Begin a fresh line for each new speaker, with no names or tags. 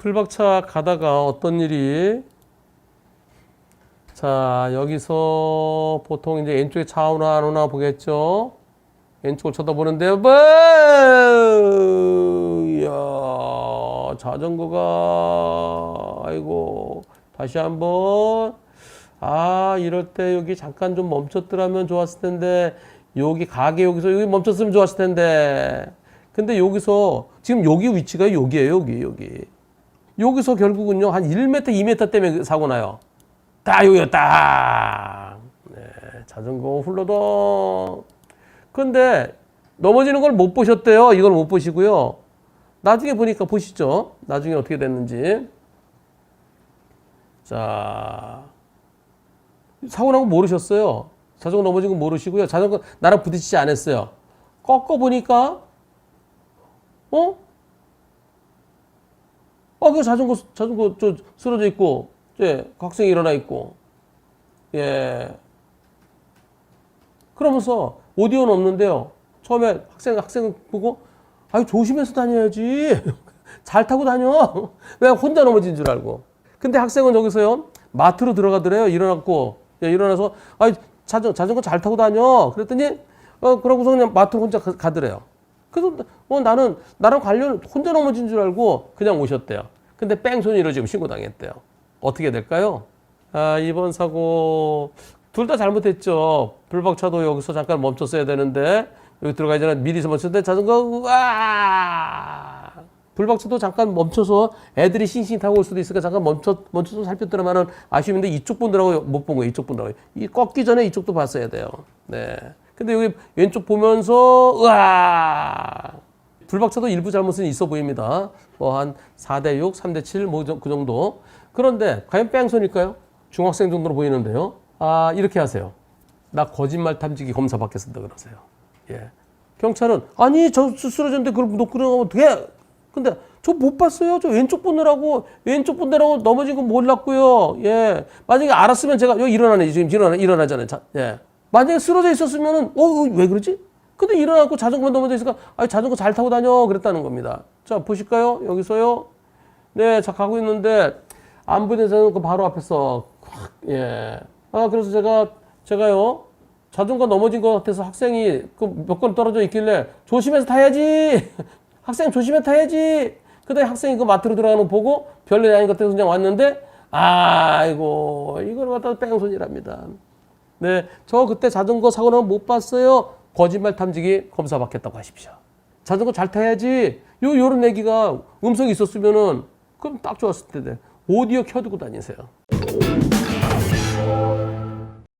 풀박차 가다가 어떤 일이? 자 여기서 보통 이제 왼쪽에 차 오나 안 오나 보겠죠? 왼쪽을 쳐다보는데 뭐! 이야 자전거가 아이고 다시 한번. 아 이럴 때 여기 잠깐 좀 멈췄더라면 좋았을 텐데 여기 가게 여기서 여기 멈췄으면 좋았을 텐데. 근데 여기서 지금 여기 위치가 여기에요 여기 여기 여기서 결국은요 한 1m 2m 때문에 사고 나요 딱 여기가 딱 네, 자전거 훌러덩 근데 넘어지는 걸 못 보셨대요 이걸 못 보시고요 나중에 보니까 보시죠 나중에 어떻게 됐는지 자 사고 난거 모르셨어요. 자전거 넘어진 거 모르시고요. 자전거 나랑 부딪히지 않았어요. 꺾어 보니까 어? 어, 그 자전거 자전거 저 쓰러져 있고, 예, 학생이 일어나 있고, 예. 그러면서 오디오는 없는데요. 처음에 학생 학생 보고, 아유 조심해서 다녀야지. 잘 타고 다녀. 왜 혼자 넘어진 줄 알고. 근데 학생은 여기서요 마트로 들어가더래요. 일어났고, 예, 일어나서 아 자전 자전거 잘 타고 다녀. 그랬더니 어 그러고서 그냥 마트로 혼자 가, 가더래요. 그래서 어 나는 나랑 관련 혼자 넘어진 줄 알고 그냥 오셨대요. 근데 뺑소니로 지금 신고당했대요. 어떻게 될까요? 아 이번 사고 둘 다 잘못했죠. 불박차도 여기서 잠깐 멈췄어야 되는데 여기 들어가기 전에 미리서 멈췄는데 자전거 우와 불박차도 잠깐 멈춰서 애들이 싱싱 타고 올 수도 있으니까 잠깐 멈춰 멈춰서 살폈더라면은 아쉬운데 이쪽 분들하고 못 본 거예요. 이쪽 분들하고 이 꺾기 전에 이쪽도 봤어야 돼요. 네. 근데 여기 왼쪽 보면서 으아 불박차도 일부 잘못은 있어 보입니다. 뭐 한 4대 6, 3대 7, 뭐그 정도. 그런데 과연 뺑소니일까요? 중학생 정도로 보이는데요. 아 이렇게 하세요. 나 거짓말 탐지기 검사 받겠습니다 그러세요. 예. 경찰은 아니 저 쓰러졌는데 그걸 너 그러면 어떻게? 근데 저 못 봤어요. 저 왼쪽 분들하고 왼쪽 분들하고 넘어진 거 몰랐고요. 예. 만약에 알았으면 제가 여기 일어나네 지금 일어나 일어나잖아요. 자, 예. 만약에 쓰러져 있었으면은 어왜 그러지? 근데 일어나고 자전거 넘어져 있으니까 아 자전거 잘 타고 다녀 그랬다는 겁니다. 자 보실까요? 여기서요. 네, 자 가고 있는데 안 보이는 자전거 바로 앞에서 확, 예. 아 그래서 제가 제가요 자전거 넘어진 것 같아서 학생이 그몇건 떨어져 있길래 조심해서 타야지. 학생 조심해 타야지. 그다음에 학생이 그 마트로 들어가는 거 보고 별일 아닌 것 같아서 그냥 왔는데 아이고 이걸 갖다 뺑소니랍니다. 네, 저 그때 자전거 사고 나면 못 봤어요. 거짓말 탐지기 검사 받겠다고 하십시오. 자전거 잘 타야지. 요 요런 얘기가 음성이 있었으면은 그럼 딱 좋았을 텐데 오디오 켜두고 다니세요.